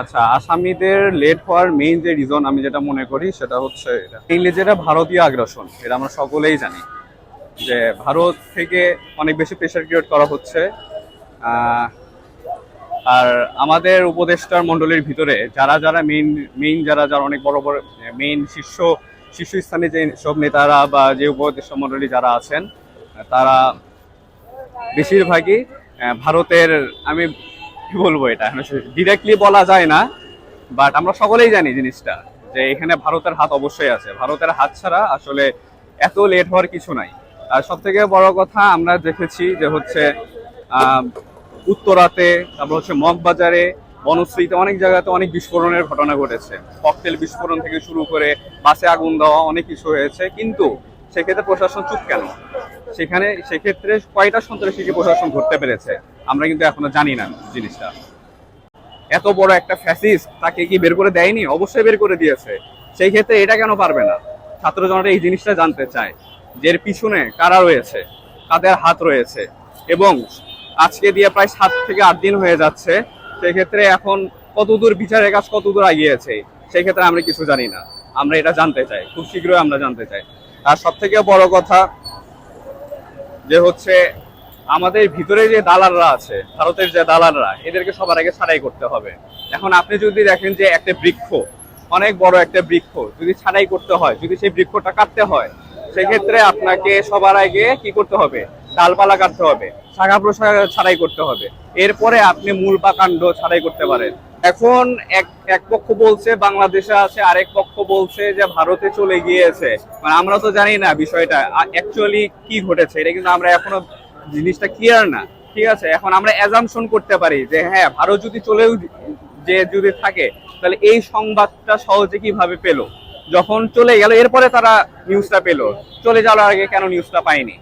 আচ্ছা আসামিদের লেট হওয়ার মেইন যে রিজন আমি যেটা মনে করি সেটা হচ্ছে এটা। মেইনলি যেটা ভারতীয় আগ্রাসন, এটা আমরা সকলেই জানি যে ভারত থেকে অনেক বেশি প্রেশার ক্রিয়েট করা হচ্ছে। আর আমাদের উপদেষ্টার মণ্ডলীর ভিতরে যারা যারা মেইন মেইন যারা যারা অনেক বড় বড় মেইন শীর্ষ শীর্ষস্থানে যে সব নেতারা বা যে উপদেষ্টা মণ্ডলী যারা আছেন, তারা বেশিরভাগই ভারতের, আমি কি বলব এটা? ডিরেক্টলি বলা যায় না বাট আমরা সকলেই জানি জিনিসটা, যে এখানে ভারতের হাত অবশ্যই আছে। ভারতের হাত ছাড়া আসলে এত লেট হওয়ার কিছু নাই। আর সব থেকে বড় কথা আমরা দেখেছি যে হচ্ছে উত্তরাতে, তারপর হচ্ছে মগবাজারে, বনশ্রীতে অনেক জায়গাতে অনেক বিস্ফোরণের ঘটনা ঘটেছে। ককটেল বিস্ফোরণ থেকে শুরু করে বাসে আগুন দেওয়া অনেক কিছু হয়েছে, কিন্তু সেক্ষেত্রে প্রশাসন চুপ কেন? সেখানে সেক্ষেত্রে কয়টা সন্ত্রাসীকে প্রশাসন ধরতে পেরেছে? আমরা কিন্তু এখনও জানি না জিনিসটা। এত বড় একটা ফ্যাসিস্ট তাকে কি বের করে দেয়নি? অবশ্যই বের করে দিয়েছে। সেই ক্ষেত্রে এটা কেন পারবে না? ছাত্র জনতা এই জিনিসটা জানতে চায় যে এর পিছনে কারা রয়েছে, কাদের হাত রয়েছে এবং আজকে দিয়ে প্রায় সাত থেকে আট দিন হয়ে যাচ্ছে সেক্ষেত্রে এখন কতদূর বিচারের কাজ কতদূর এগিয়েছে সেই ক্ষেত্রে আমরা কিছু জানি না। আমরা এটা জানতে চাই, খুব শীঘ্রই আমরা জানতে চাই। আর সব থেকে বড় কথা যে হচ্ছে আমাদের ভিতরে যে দালালরা আছে, ভারতের যে দালালরা, এদেরকে সবার আগে ছাড়াই করতে হবে। এখন আপনি যদি দেখেন যে একটা বৃক্ষ, অনেক বড় একটা বৃক্ষ, যদি ছাড়াই করতে হয়, যদি সেই বৃক্ষটা কাটতে হয়, সেক্ষেত্রে আপনাকে সবার আগে কি করতে হবে? ডালপালা কাটতে হবে, শাখা প্রশাখা ছাড়াই করতে হবে। এরপরে আপনি মূল বা কাণ্ড ছাড়াই করতে পারেন। এখন এক এক পক্ষ বলছে, বাংলাদেশে আছে, আরেক পক্ষ বলছে যে ভারতে চলে গিয়েছে। মানে আমরা তো জানি না বিষয়টা অ্যাকচুয়ালি কি ঘটেছে, এটা কিন্তু আমরা এখনও জিনিসটা ক্লিয়ার না। ঠিক আছে? এখন আমরা অ্যাজামশন করতে পারি যে হ্যাঁ ভারত যদি চলেও যে যদি থাকে, তাহলে এই সংবাদটা সহজে কীভাবে পেল? যখন চলে গেল, এরপরে তারা নিউজটা পেল। চলে যাওয়ার আগে কেন নিউজটা পায়নি?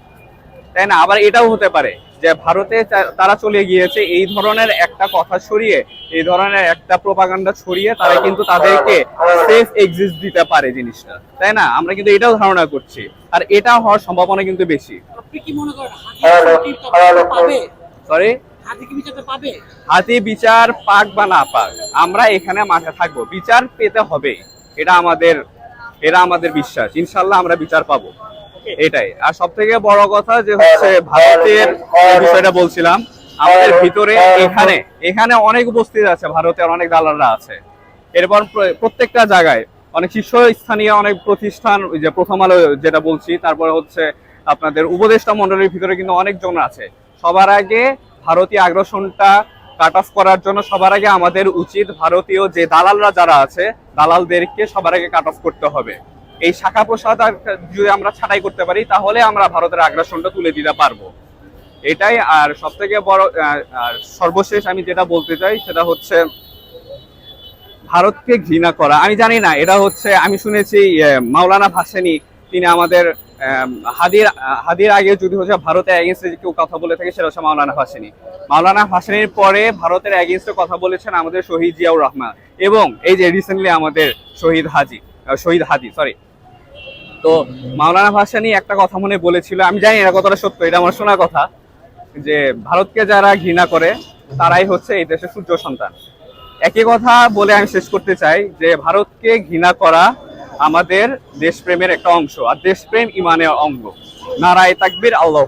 তাই না? আবার এটাও হতে পারে। যে ভারতে তারা চলে গিয়েছে এই ধরনের একটা কথা ছড়িয়ে এই ধরনের একটা প্রপাগান্ডা ছড়িয়ে তারা কিন্তু তাদেরকে সেফ এক্সিস্ট দিতে পারে জিনিসটা তাই না? আমরা কিন্তু এটাও ধারণা করছি। আর এটা হওয়ার সম্ভাবনা কিন্তু বেশি। আপনি কি মনে করেন হাতি পাবে? সরি হাতি কি বিচারটা পাবে? হাতি বিচার পাক বা না পাক আমরা এখানে মাঠে থাকব। বিচার পেতে হবে এটা আমাদের এটা আমাদের বিশ্বাস। ইনশাল্লাহ আমরা বিচার পাবো। এটাই। আর সব থেকে বড় কথা যে হচ্ছে ভারতের বিষয়টা বলছিলাম আমাদের ভিতরে এখানে এখানে অনেক উপস্থিত আছে ভারতের অনেক দালালরা আছে। এরপর প্রত্যেকটা জায়গায় অনেক শীর্ষস্থানীয় অনেক প্রতিষ্ঠান ওই যে প্রথম আলো যেটা বলছি তারপরে হচ্ছে আপনাদের উপদেষ্টা মন্ডলীর ভিতরে কিন্তু অনেকজন আছে। সবার আগে ভারতীয় আগ্রাসনটা কাট অফ করার জন্য সবার আগে আমাদের উচিত ভারতীয় যে দালালরা যারা আছে দালালদেরকে সবার আগে কাট অফ করতে হবে। এই শাখা প্রসাদ যদি আমরা ছাঁটাই করতে পারি তাহলে আমরা ভারতের আগ্রাসনটা তুলে দিতে পারব। এটাই আর সব থেকে বড় সর্বশেষ আমি যেটা বলতে চাই সেটা হচ্ছে ভারতকে ঘৃণা করা। আমি জানি না এটা হচ্ছে আমি শুনেছি মাওলানা ভাসানি তিনি আমাদের আম, হাদির হাদির আগে যদি হচ্ছে ভারতের এগেনস্টে কেউ কথা বলে থাকে সেটা হচ্ছে মাওলানা ভাসানি। মাওলানা ভাসানির পরে ভারতের এগেনস্টে কথা বলেছেন আমাদের শহীদ জিয়াউর রহমান এবং এই যে রিসেন্টলি আমাদের শহীদ হাজি শহীদ হাদি সরি তো মাওলানা ভাসানি একটা কথা মনে বলেছিল, আমি জানি এরা কতটা সত্য, এটা আমার শোনা কথা, যে ভারতকে যারা ঘৃণা করে, তারাই হচ্ছে এই দেশের সূর্য সন্তান। একই কথা বলে আমি শেষ করতে চাই, যে ভারতকে ঘৃণা করা আমাদের দেশপ্রেমের একটা অংশ, আর দেশপ্রেম ইমানের অঙ্গ। নারায় তাকবির, আল্লাহ